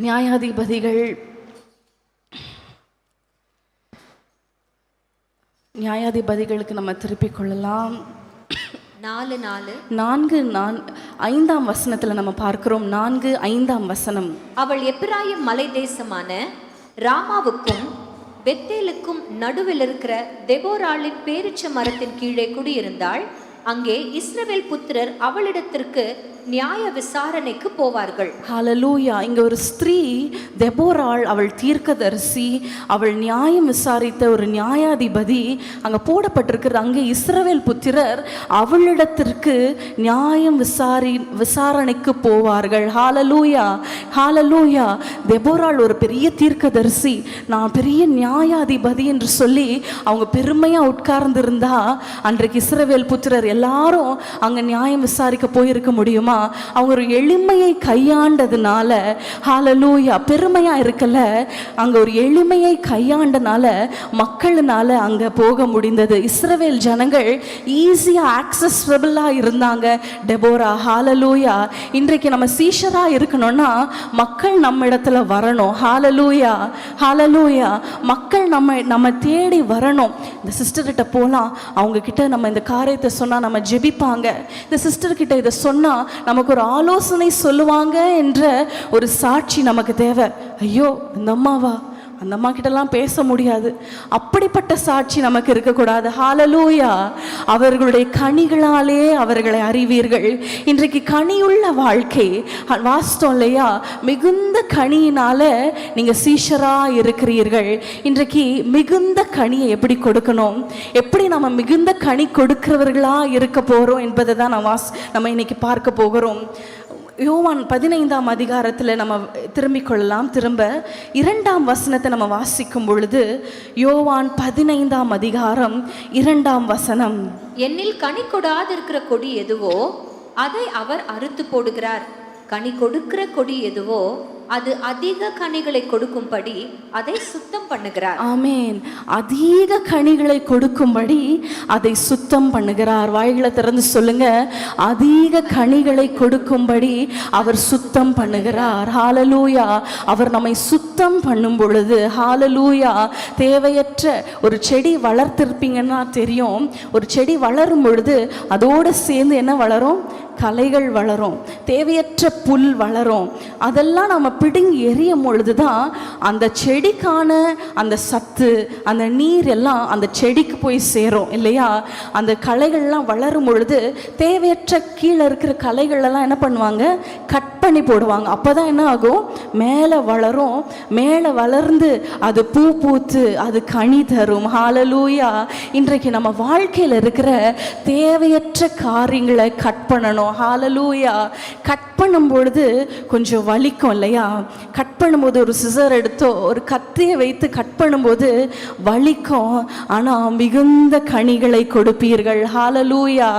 நியாயாதிபதிகள் நியாயாதிபதிகளுக்கு நம்ம திருப்பிக் கொள்ளலாம். நாலு நாலு. நான்கு நான் ஐந்தாம் வசனத்தில் நம்ம பார்க்கிறோம். நான்கு ஐந்தாம் வசனம். அவள் எப்பிராயிம் மலை தேசமான ராமாவுக்கும் பெத்தேலுக்கும் நடுவில் இருக்கிற தெபோராளின் பேரிச்ச மரத்தின் கீழே குடியிருந்தாள். அங்கே இஸ்ரவேல் புத்திரர் அவளிடத்திற்கு நியாய விசாரணைக்கு போவார்கள். ஹalleluya இங்க ஒரு ஸ்திரீ தெபோராள் அவள் தீர்க்கதரிசி அவள் நியாயம் விசாரித்த ஒரு நியாயாதிபதி அங்க போடப்பட்டிருக்கிற அங்கே இஸ்ரவேல் புத்திரர் அவளிடத்திற்கு நியாயம் விசாரி விசாரணைக்கு போவார்கள். ஹalleluya ஹalleluya தெபோராள் ஒரு பெரிய தீர்க்கதரிசி நான் பெரிய நியாயாதிபதி என்று சொல்லி அவங்க பெருமையா உட்கார்ந்திருந்தா அன்றைக்கு இஸ்ரவேல் புத்திரர் எல்லாரும் அங்கே நியாயம் விசாரிக்க போயிருக்க முடியுமா? அவங்க ஒரு எளிமையை கையாண்டதுனால ஹாலலூயா பெருமையாக இருக்கல. அங்கே ஒரு எளிமையை கையாண்டனால மக்கள்னால அங்கே போக முடிந்தது. இஸ்ரவேல் ஜனங்கள் ஈஸியாக ஆக்சஸபிளாக இருந்தாங்க. டெபோரா ஹாலலூயா இன்றைக்கு நம்ம சீஷராக இருக்கணும்னா மக்கள் நம்ம இடத்துல வரணும். ஹாலலூயா ஹாலலூயா மக்கள் நம்ம நம்ம தேடி வரணும். இந்த சிஸ்டர்கிட்ட போகலாம் அவங்க கிட்ட நம்ம இந்த காரியத்தை சொன்னால் சொன்னா நம்ம ஜெபிப்பாங்க. இந்த சிஸ்டர் கிட்ட இதை சொன்னா நமக்கு ஒரு ஆலோசனை சொல்லுவாங்க என்ற ஒரு சாட்சி நமக்கு தேவை. ஐயோ இந்த அம்மாவா? அந்த அம்மா கிட்டலாம் பேச முடியாது. அப்படிப்பட்ட சாட்சி நமக்கு இருக்கக்கூடாது. ஹாலலூயா அவர்களுடைய கனிகளாலே அவர்களை அறிவீர்கள். இன்றைக்கு கனியுள்ள வாழ்க்கை அ- இல்லையா? மிகுந்த கனியினால நீங்கள் சீஷராக இருக்கிறீர்கள். இன்றைக்கு மிகுந்த கனியை எப்படி கொடுக்கணும்? எப்படி நம்ம மிகுந்த கனி கொடுக்கிறவர்களாக இருக்க போகிறோம் என்பதை தான் நான் வாஸ் நம்ம இன்னைக்கு பார்க்க போகிறோம். யோவான் பதினைந்தாம் அதிகாரத்தில் நம்ம திரும்பிக் கொள்ளலாம். திரும்ப இரண்டாம் வசனத்தை நம்ம வாசிக்கும் பொழுது யோவான் பதினைந்தாம் அதிகாரம் இரண்டாம் வசனம். என்னில் கனி கொடாதிருக்கிற கொடி எதுவோ அதை அவர் அறுத்து போடுகிறார். கனி கொடுக்கிற கொடி எதுவோ அது அதிக கனிகளை கொடுக்கும்படி அதை சுத்தம் பண்ணுகிறார். ஆமேன். அதிக கனிகளை கொடுக்கும்படி அதை சுத்தம் பண்ணுகிறார். வாய்களை திறந்து சொல்லுங்க. அதிக கனிகளை கொடுக்கும்படி அவர் சுத்தம் பண்ணுகிறார். ஹாலலூயா அவர் நம்மை சுத்தம் பண்ணும் பொழுது ஹாலலூயா தேவையற்ற ஒரு செடி வளர்த்திருப்பீங்கன்னா தெரியும். ஒரு செடி வளரும் பொழுது அதோடு சேர்ந்து என்ன வளரும்? கலைகள் வளரும் தேவையற்ற புல் வளரும். அதெல்லாம் நம்ம பிடுங்கி எரியும் பொழுது தான் அந்த செடிக்கான அந்த சத்து அந்த நீர் எல்லாம் அந்த செடிக்கு போய் சேரும் இல்லையா? அந்த களைகள்லாம் வளரும் பொழுது தேவையற்ற கீழே இருக்கிற கலைகளெல்லாம் என்ன பண்ணுவாங்க? கட் பண்ணி போடுவாங்க. அப்போ தான் என்ன ஆகும்? மேலே வளரும். மேலே வளர்ந்து அது பூ பூத்து அது கனி தரும். ஹாலலூயா இன்றைக்கு நம்ம வாழ்க்கையில் இருக்கிற தேவையற்ற காரியங்களை கட் பண்ணணும். ஹாலலூயா கட் பண்ணும் பொழுது கொஞ்சம் வலிக்கும் இல்லையா? கட் பண்ணும்போது ஒரு சிசர் எடுத்தோ ஒரு கத்தியை வைத்து கட் பண்ணும்போது வலிக்கும். ஆனால் மிகுந்த கனிகளை கொடுப்பீர்கள். ஹாலலூயா